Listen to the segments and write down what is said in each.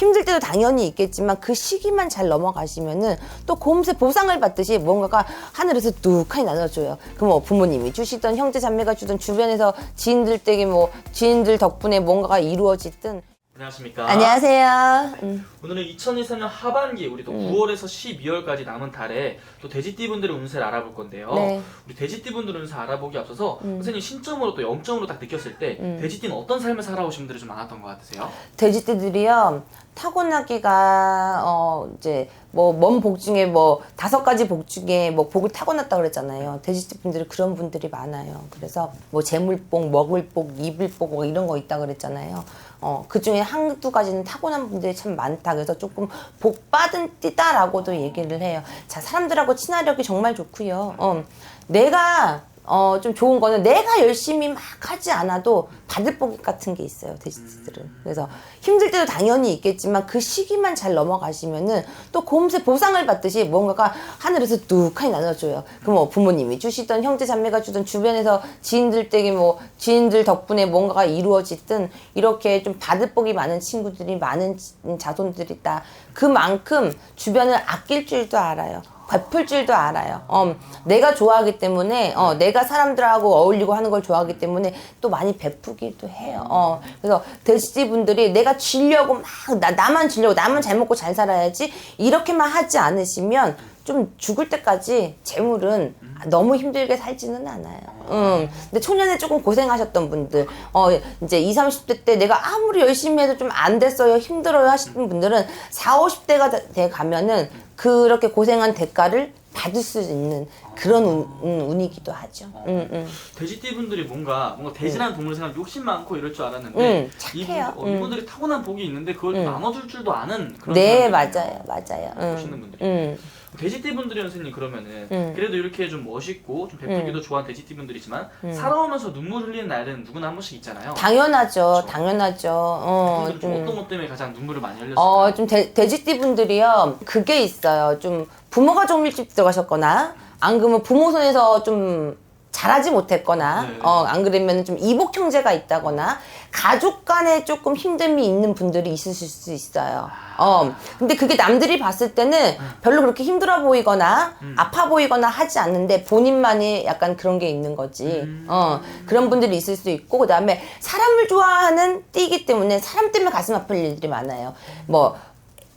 힘들 때도 당연히 있겠지만 그 시기만 잘 넘어가시면은 또 곰새 보상을 받듯이 뭔가가 하늘에서 뚝하니 나눠줘요. 그럼 뭐 부모님이 주시던 형제 자매가 주던 주변에서 지인들 댁에 뭐 지인들 덕분에 뭔가가 이루어지든 안녕하십니까. 안녕하세요. 음. 오늘은 2024년 하반기 우리 또 9월에서 12월까지 남은 달에 또 돼지띠 분들의 운세를 알아볼 건데요. 네. 우리 돼지띠 분들 운세 알아보기 앞서서 선생님 신점으로 또 0점으로 딱 느꼈을 때 음. 돼지띠는 어떤 삶을 살아오신 분들이 좀 많았던 것 같으세요? 돼지띠들이요 타고나기가 어 이제 뭐 먼 복 중에 뭐 다섯 가지 복 중에 뭐 복을 타고났다 그랬잖아요. 돼지띠 분들이 그런 분들이 많아요. 그래서 뭐 재물복, 먹을복, 입을복 뭐 이런 거 있다 그랬잖아요. 어 그 중에 한두 가지는 타고난 분들이 참 많다. 그래서 조금 복 받은 띠다라고도 얘기를 해요. 자 사람들하고 친화력이 정말 좋고요. 어 내가 어, 좀 좋은 거는 내가 열심히 막 하지 않아도 받을 복 같은 게 있어요, 돼지들은. 그래서 힘들 때도 당연히 있겠지만 그 시기만 잘 넘어가시면은 또 곰새 보상을 받듯이 뭔가가 하늘에서 뚝하니 나눠줘요. 그럼 뭐 부모님이 주시던 형제 자매가 주던 주변에서 지인들 댁에 뭐 지인들 덕분에 뭔가가 이루어지든 이렇게 좀 받을 복이 많은 친구들이 많은 자손들이다. 그만큼 주변을 아낄 줄도 알아요. 베풀 줄도 알아요. 어, 내가 좋아하기 때문에, 어, 내가 사람들하고 어울리고 하는 걸 좋아하기 때문에 또 많이 베푸기도 해요. 어, 그래서 돼지띠 분들이 내가 쥐려고 막, 나, 나만 쥐려고, 나만 잘 먹고 잘 살아야지, 이렇게만 하지 않으시면 좀 죽을 때까지 재물은 너무 힘들게 살지는 않아요. 음. 근데 초년에 조금 고생하셨던 분들, 어, 이제 20, 30대 때 내가 아무리 열심히 해도 좀 안 됐어요, 힘들어요 하시는 분들은 40, 50대가 돼 가면은 그렇게 고생한 대가를 받을 수 있는 그런 운, 음, 운이기도 하죠. 음, 음. 돼지띠 분들이 뭔가 뭔가 돼지라는 동물 생각 욕심 많고 이럴 줄 알았는데 음, 착해요. 이분, 어, 이분들이 타고난 복이 있는데 그걸 나눠줄 줄도 아는 그런 네. 맞아요, 맞아요. 보시는 음, 분들이. 음. 돼지띠 분들이 선생님 그러면은 음. 그래도 이렇게 좀 멋있고 좀 베풀기도 좋아하는 돼지띠 분들이지만 살아오면서 눈물 흘리는 날은 누구나 한 번씩 있잖아요. 당연하죠, 당연하죠. 어, 좀 좀. 어떤 것 때문에 가장 눈물을 많이 흘렸을까요? 어, 좀 돼, 돼지띠 분들이요. 그게 있어요. 좀 부모가 좀 일찍 들어가셨거나, 안 그러면 부모 손에서 좀 잘하지 못했거나, 네. 어, 안 그러면 좀 이복 형제가 있다거나, 가족 간에 조금 힘듦이 있는 분들이 있으실 수 있어요. 어, 근데 그게 남들이 봤을 때는 별로 그렇게 힘들어 보이거나, 아파 보이거나 하지 않는데 본인만이 약간 그런 게 있는 거지. 어, 그런 분들이 있을 수 있고, 그 다음에 사람을 좋아하는 띠기 때문에 사람 때문에 가슴 아플 일들이 많아요. 뭐,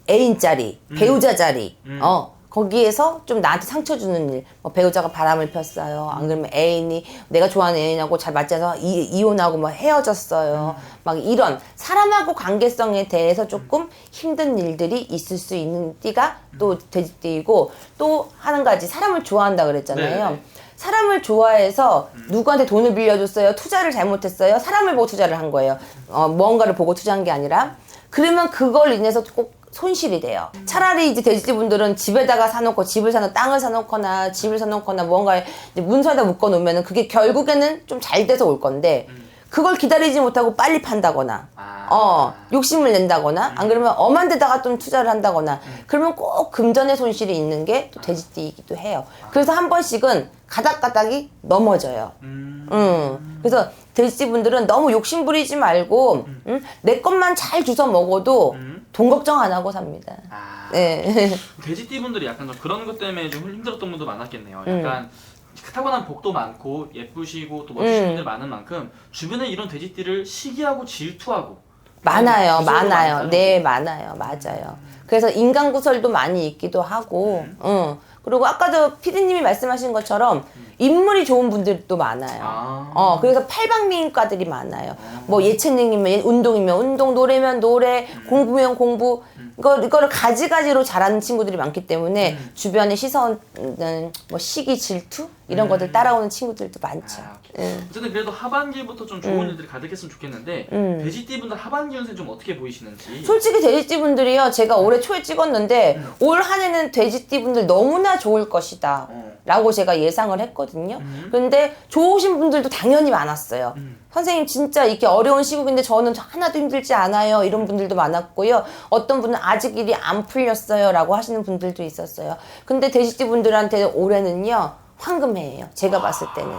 애인 자리, 배우자 자리, 어, 거기에서 좀 나한테 상처 주는 일, 뭐 배우자가 바람을 폈어요. 안 그러면 애인이 내가 좋아하는 애인하고 잘 맞지 않아서 이, 이혼하고 뭐 헤어졌어요. 막 이런 사람하고 관계성에 대해서 조금 힘든 일들이 있을 수 있는 띠가 또 돼지띠이고 또 하는 가지 사람을 좋아한다 그랬잖아요. 네네. 사람을 좋아해서 누구한테 돈을 빌려줬어요. 투자를 잘못했어요. 사람을 보고 투자를 한 거예요. 어, 뭔가를 보고 투자한 게 아니라. 그러면 그걸 인해서 꼭 손실이 돼요. 차라리 이제 돼지띠 분들은 집에다가 사놓고 집을 사놓 땅을 사놓거나 집을 사놓거나 뭔가 문서에다 묶어놓으면은 그게 결국에는 좀 잘 돼서 올 건데 그걸 기다리지 못하고 빨리 판다거나 아. 어 욕심을 낸다거나 안 그러면 엄한 데다가 좀 투자를 한다거나 그러면 꼭 금전의 손실이 있는 게 또 돼지띠이기도 해요. 그래서 한 번씩은 가닥가닥이 넘어져요. 음. 음. 그래서 돼지 분들은 너무 욕심 부리지 말고 음? 내 것만 잘 주워 먹어도 음. 돈 걱정 안 하고 삽니다. 아. 네. 돼지띠 분들이 약간 좀 그런 것 때문에 좀 힘들었던 분도 많았겠네요. 음. 약간 타고난 복도 많고 예쁘시고 또 멋지신 음. 분들 많은 만큼 주변에 이런 돼지띠를 시기하고 질투하고 많아요, 많아요. 많잖아요. 네, 많아요, 맞아요. 그래서 인간 구설도 많이 있기도 하고, 응. 그리고 아까도 피디님이 말씀하신 것처럼 인물이 좋은 분들도 많아요. 아. 어, 그래서 팔방미인과들이 많아요. 뭐 예체능이면 운동이면 운동, 노래면 노래, 공부면 공부. 이거, 이거를 가지가지로 잘하는 친구들이 많기 때문에 주변의 시선은 뭐 시기, 질투? 이런 것들 따라오는 친구들도 많죠. 아, 응. 어쨌든 그래도 하반기부터 좀 좋은 일들이 가득했으면 좋겠는데 음. 돼지띠 분들 하반기 운세 좀 어떻게 보이시는지 솔직히 돼지띠 분들이요. 제가 올해 초에 찍었는데 올한 해는 돼지띠 분들 너무나 좋을 것이다. 어. 라고 제가 예상을 했거든요. 음. 근데 좋으신 분들도 당연히 많았어요. 선생님 진짜 이렇게 어려운 시국인데 저는 하나도 힘들지 않아요. 이런 분들도 많았고요. 어떤 분은 아직 일이 안 풀렸어요. 라고 하시는 분들도 있었어요. 근데 돼지띠 분들한테 올해는요. 황금해예요. 제가 봤을 때는.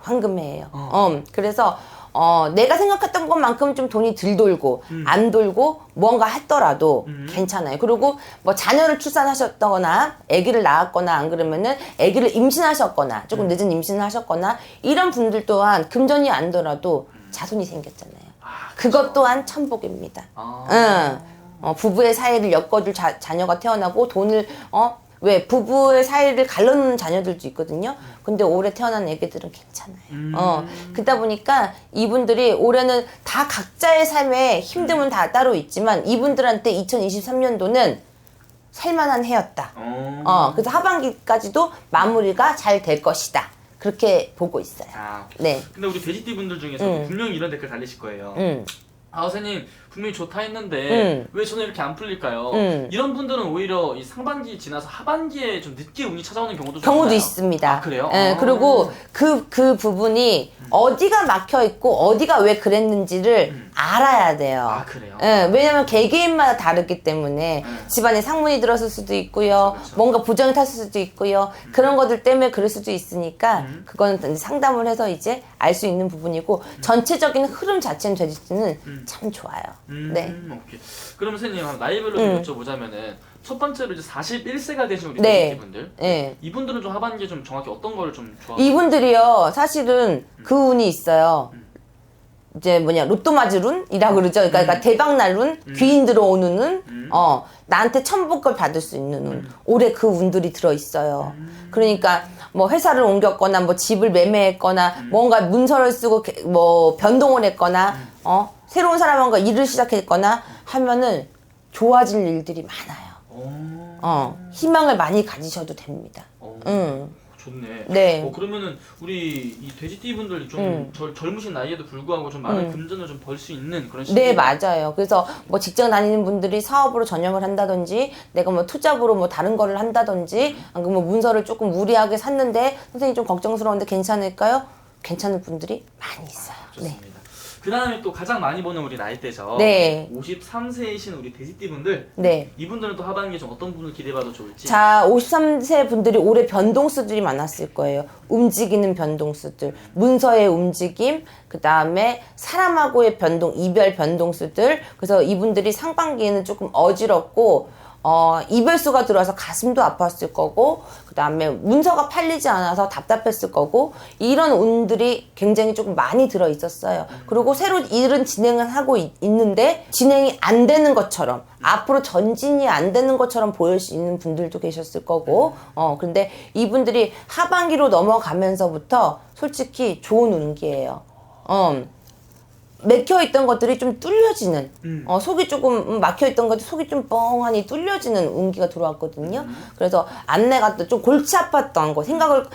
황금해예요. 어. 그래서 어, 내가 생각했던 것만큼 좀 돈이 덜 돌고, 안 돌고, 뭔가 했더라도 괜찮아요. 그리고 뭐 자녀를 출산하셨거나, 아기를 낳았거나, 안 그러면은 아기를 임신하셨거나, 조금 늦은 임신을 하셨거나, 이런 분들 또한 금전이 안 돌아도 자손이 생겼잖아요. 아, 그것 또한 천복입니다. 아. 응. 어, 부부의 사이를 엮어줄 자, 자녀가 태어나고 돈을 어 왜 부부의 사이를 갈라놓는 자녀들도 있거든요. 근데 올해 태어난 애기들은 괜찮아요. 음. 어 그러다 보니까 이분들이 올해는 다 각자의 삶에 힘듦은 다 따로 있지만 이분들한테 2023년도는 살만한 해였다. 어. 어 그래서 하반기까지도 마무리가 잘 될 것이다. 그렇게 보고 있어요. 아, 네. 근데 우리 돼지띠 분들 중에서 음. 분명히 이런 댓글 달리실 거예요. 음. 아 선생님 분명히 좋다 했는데 음. 왜 저는 이렇게 안 풀릴까요? 음. 이런 분들은 오히려 이 상반기 지나서 하반기에 좀 늦게 운이 찾아오는 경우도 좀 경우도 있나요? 있습니다. 아 그래요? 예, 아. 그리고 그, 그 부분이 어디가 막혀 있고 어디가 왜 그랬는지를 알아야 돼요. 아 그래요? 예, 왜냐면 개개인마다 다르기 때문에 음. 집안에 상문이 들었을 수도 있고요. 그렇죠. 뭔가 부정이 탔을 수도 있고요. 그런 것들 때문에 그럴 수도 있으니까 음. 그거는 이제 상담을 해서 이제 알 수 있는 부분이고 전체적인 흐름 자체는 음. 참 좋아요. 음, 네. 오케이. 그럼 선생님 나이별로 음. 좀 여쭤보자면은 첫 번째로 이제 41세가 되신 우리 네. 분들 예. 이분들은 좀 하반기에 좀 정확히 어떤 거를 좀 좋아? 이분들이요 사실은 그 운이 있어요. 이제 뭐냐 로또 맞을 운이라 그러죠. 그러니까, 그러니까 대박 날 운, 귀인 들어오는 운, 음. 어 나한테 천복을 받을 수 있는 운. 올해 그 운들이 들어 있어요. 음. 그러니까 뭐 회사를 옮겼거나 뭐 집을 매매했거나 음. 뭔가 문서를 쓰고 개- 뭐 변동을 했거나 어 새로운 사람과 일을 시작했거나 하면은 좋아질 일들이 많아요. 어, 어 희망을 많이 가지셔도 됩니다. 어, 음. 좋네. 네. 어, 그러면은 우리 이 돼지띠 분들이 좀 음. 젊- 젊으신 나이에도 불구하고 좀 많은 음. 금전을 좀 벌 수 있는 그런 시기. 네, 맞아요. 그래서 뭐 직장 다니는 분들이 사업으로 전역을 한다든지, 내가 뭐 투잡으로 뭐 다른 거를 한다든지, 안 그러면 뭐 문서를 조금 무리하게 샀는데, 선생님 좀 걱정스러운데 괜찮을까요? 괜찮은 분들이 많이 있어요. 네. 좋습니다. 그 다음에 또 가장 많이 보는 우리 나이대죠. 네. 53세이신 우리 돼지띠 분들. 네. 이분들은 또 하반기에 좀 어떤 분을 기대봐도 좋을지. 자, 53세 분들이 올해 변동수들이 많았을 거예요. 움직이는 변동수들, 문서의 움직임, 그 다음에 사람하고의 변동, 이별 변동수들. 그래서 이분들이 상반기에는 조금 어지럽고, 어, 이별수가 들어와서 가슴도 아팠을 거고, 그 다음에 문서가 팔리지 않아서 답답했을 거고, 이런 운들이 굉장히 조금 많이 들어 있었어요. 그리고 새로 일은 진행을 하고 있, 있는데, 진행이 안 되는 것처럼, 앞으로 전진이 안 되는 것처럼 보일 수 있는 분들도 계셨을 거고, 어, 근데 이분들이 하반기로 넘어가면서부터 솔직히 좋은 운기예요. 어, 맥혀 있던 것들이 좀 뚫려지는 음. 어, 속이 조금 막혀 있던 것들 속이 좀 뻥하니 뚫려지는 운기가 들어왔거든요. 그래서 안내가 또 좀 골치 아팠던 거 생각을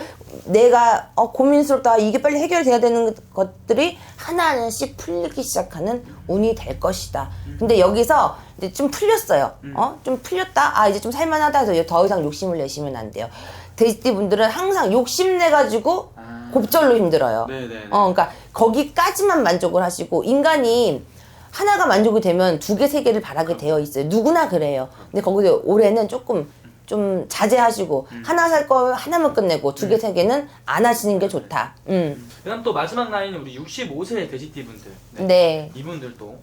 내가 어, 고민스럽다 이게 빨리 해결돼야 되는 것들이 하나하나씩 풀리기 시작하는 운이 될 것이다. 근데 여기서 이제 좀 풀렸어요. 어? 좀 풀렸다. 아 이제 좀 살만하다 해서 더 이상 욕심을 내시면 안 돼요. 돼지띠 분들은 항상 욕심 내 가지고 아. 곱절로 힘들어요. 네네네. 어, 그러니까 거기까지만 만족을 하시고 인간이 하나가 만족이 되면 두 개, 세 개를 바라게 되어 있어요. 누구나 그래요. 근데 거기서 올해는 조금 좀 자제하시고 하나 살 거 하나만 끝내고 두 개, 세 개는 안 하시는 게 좋다. 음. 그다음 또 마지막 라인은 우리 65세 돼지띠 분들. 네. 네. 이분들도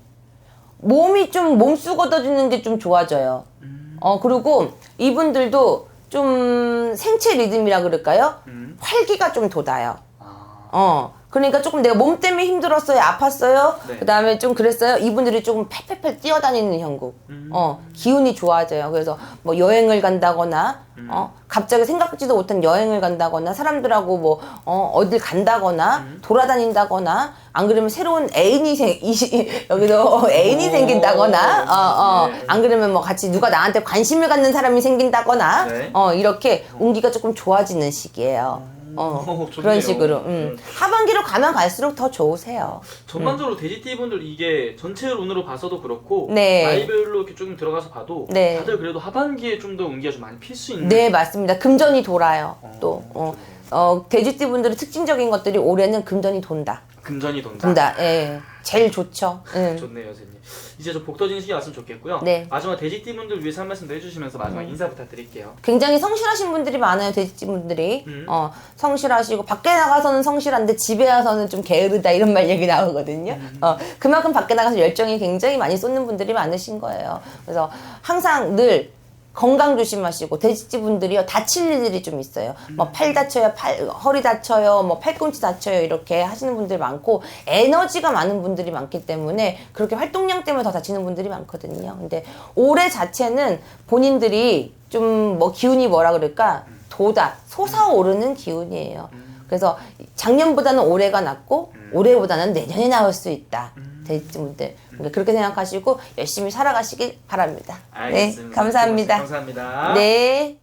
몸이 좀 몸수 걷어지는 게 좀 좋아져요. 어, 그리고 이분들도 좀 생체 리듬이라 그럴까요? 음. 활기가 좀 돋아요. 아. 어. 그러니까 조금 내가 몸 때문에 힘들었어요, 아팠어요. 네. 그 다음에 좀 그랬어요. 이분들이 조금 팔팔팔 뛰어다니는 형국. 음. 어, 기운이 좋아져요. 그래서 뭐 여행을 간다거나, 음. 어, 갑자기 생각지도 못한 여행을 간다거나, 사람들하고 뭐, 어, 어딜 간다거나, 음. 돌아다닌다거나, 안 그러면 새로운 애인이 생, 이, 여기서 애인이 오. 생긴다거나, 어, 어, 네. 안 그러면 뭐 같이 누가 나한테 관심을 갖는 사람이 생긴다거나, 네. 어, 이렇게 운기가 조금 좋아지는 시기예요. 어, 오, 그런 좋네요. 식으로. 음. 하반기로 가면 갈수록 더 좋으세요. 전반적으로 돼지띠 분들 이게 전체 운으로 봐서도 그렇고 네. 나이별로 이렇게 조금 들어가서 봐도 네. 다들 그래도 하반기에 좀 더 운기가 좀 많이 필 수 있는 네, 맞습니다. 금전이 돌아요. 어, 또, 어, 어, 돼지띠 분들의 특징적인 것들이 올해는 금전이 돈다. 금전이 돈다. 된다. 예. 제일 좋죠. 응. 좋네요, 선생님. 이제 저 복터진 시기 왔으면 좋겠고요. 네. 음. 마지막 돼지띠분들 위해서 한 말씀 더 해주시면서 마지막 인사 부탁드릴게요. 굉장히 성실하신 분들이 많아요 돼지집 분들이 음. 어 성실하시고 밖에 나가서는 성실한데 집에 와서는 좀 게으르다 이런 말 얘기 나오거든요 음. 어 그만큼 밖에 나가서 열정이 굉장히 많이 쏟는 분들이 많으신 거예요 그래서 항상 늘 건강 조심하시고 돼지집 분들이요 다칠 일들이 좀 있어요. 뭐 팔 다쳐요, 팔 허리 다쳐요, 뭐 팔꿈치 다쳐요 이렇게 하시는 분들 많고 에너지가 많은 분들이 많기 때문에 그렇게 활동량 때문에 더 다치는 분들이 많거든요. 근데 올해 자체는 본인들이 좀 뭐 기운이 뭐라 그럴까 돋아 솟아오르는 기운이에요. 그래서 작년보다는 올해가 낫고 올해보다는 내년에 나올 수 있다. 돼지분들 그러니까 그렇게 생각하시고 열심히 살아가시길 바랍니다. 알겠습니다. 네, 감사합니다. 감사합니다. 네.